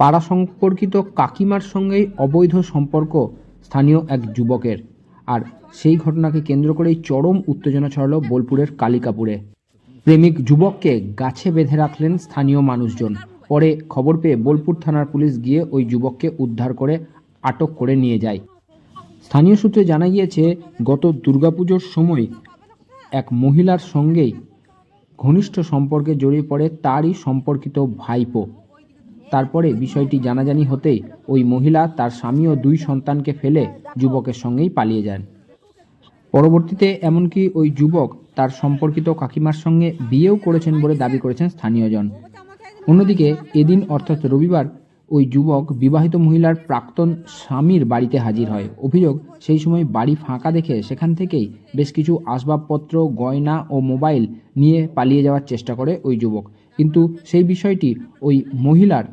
পাড়া সম্পর্কিত কাকিমার সঙ্গেই অবৈধ সম্পর্ক স্থানীয় এক যুবকের। আর সেই ঘটনাকে কেন্দ্র করেই চরম উত্তেজনা ছড়ালো বোলপুরের কালিকাপুরে। প্রেমিক যুবককে গাছে বেঁধে রাখলেন স্থানীয় মানুষজন। পরে খবর পেয়ে বোলপুর থানার পুলিশ গিয়ে ওই যুবককে উদ্ধার করে আটক করে নিয়ে যায়। স্থানীয় সূত্রে জানা গিয়েছে, গত দুর্গাপুজোর সময় এক মহিলার সঙ্গেই ঘনিষ্ঠ সম্পর্কে জড়িয়ে পড়ে তারই সম্পর্কিত ভাইপো। তারপরে বিষয়টি জানাজানি হতেই ওই মহিলা তার স্বামী ও দুই সন্তানকে ফেলে যুবকের সঙ্গেই পালিয়ে যান। পরবর্তীতে এমনকি ওই যুবক তার সম্পর্কিত কাকিমার সঙ্গে বিয়েও করেছেন বলে দাবি করেছেন স্থানীয়জন। অন্যদিকে এদিন, অর্থাৎ রবিবার, ওই যুবক বিবাহিত মহিলার প্রাক্তন স্বামীর বাড়িতে হাজির হয়। অভিযোগ, সেই সময় বাড়ি ফাঁকা দেখে সেখান থেকেই বেশ কিছু আসবাবপত্র, গয়না ও মোবাইল নিয়ে পালিয়ে যাওয়ার চেষ্টা করে ওই যুবক। কিন্তু সেই বিষয়টি ওই মহিলার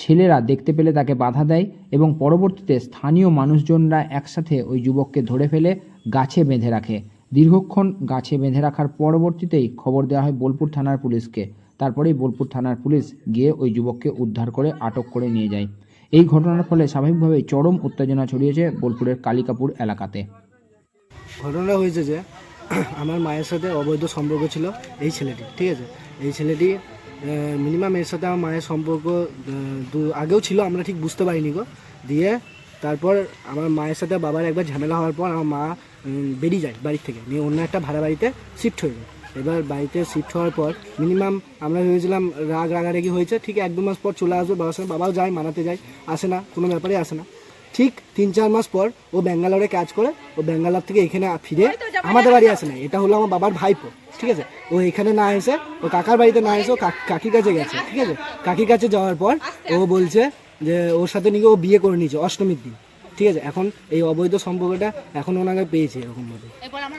ছেলেরা দেখতে পেলে তাকে বাধা দেয় এবং পরবর্তীতে স্থানীয় মানুষজনরা একসাথে ওই যুবককে ধরে ফেলে গাছে বেঁধে রাখে। দীর্ঘক্ষণ গাছে বেঁধে রাখার পরবর্তীতেই খবর দেওয়া হয় বোলপুর থানার পুলিশকে। তারপরেই বোলপুর থানার পুলিশ গিয়ে ওই যুবককে উদ্ধার করে আটক করে নিয়ে যায়। এই ঘটনার ফলে স্বাভাবিকভাবেই চরম উত্তেজনা ছড়িয়েছে বোলপুরের কালিকাপুর এলাকাতে। ঘটনা হয়েছে যে, আমার মায়ের সাথে অবৈধ সম্পর্ক ছিল এই ছেলেটি ঠিক আছে? এই ছেলেটি মিনিমাম এর সাথে আমার মায়ের সম্পর্ক আগেও ছিল, আমরা ঠিক বুঝতে পারিনি গো। দিয়ে তারপর আমার মায়ের সাথে বাবার একবার ঝামেলা হওয়ার পর আমার মা বেরিয়ে যায় বাড়ির থেকে। নিয়ে অন্য একটা ভাড়া বাড়িতে শিফট হয়ে যায়। এবার বাড়িতে শিফট হওয়ার পর মিনিমাম আমরা ভেবেছিলাম রাগ রাগারাগি হয়েছে, ঠিক এক দু মাস পর চলে আসবে বাবার সাথে বাবাও যায়, মানাতে যায়, আসে না, কোনো ব্যাপারে আসে না। ঠিক তিন চার মাস পর ও ব্যাঙ্গালোরে কাজ করে, ও ব্যাঙ্গালোর থেকে এখানে ফিরে আমাদের বাড়ি আসে না এটা হলো আমার বাবার ভাইপো ঠিক আছে? ও এখানে না এসে ও কাকার বাড়িতে না এসে ও কাক- কাকির কাছে গেছে ঠিক আছে? কাকির কাছে যাওয়ার পর ও বলছে যে ওর সাথে নিয়ে ও বিয়ে করে নিয়েছে অষ্টমীর দিন ঠিক আছে? এখন এই অবৈধ সম্পর্কটা এখন ওনাকে পেয়েছে এরকমভাবে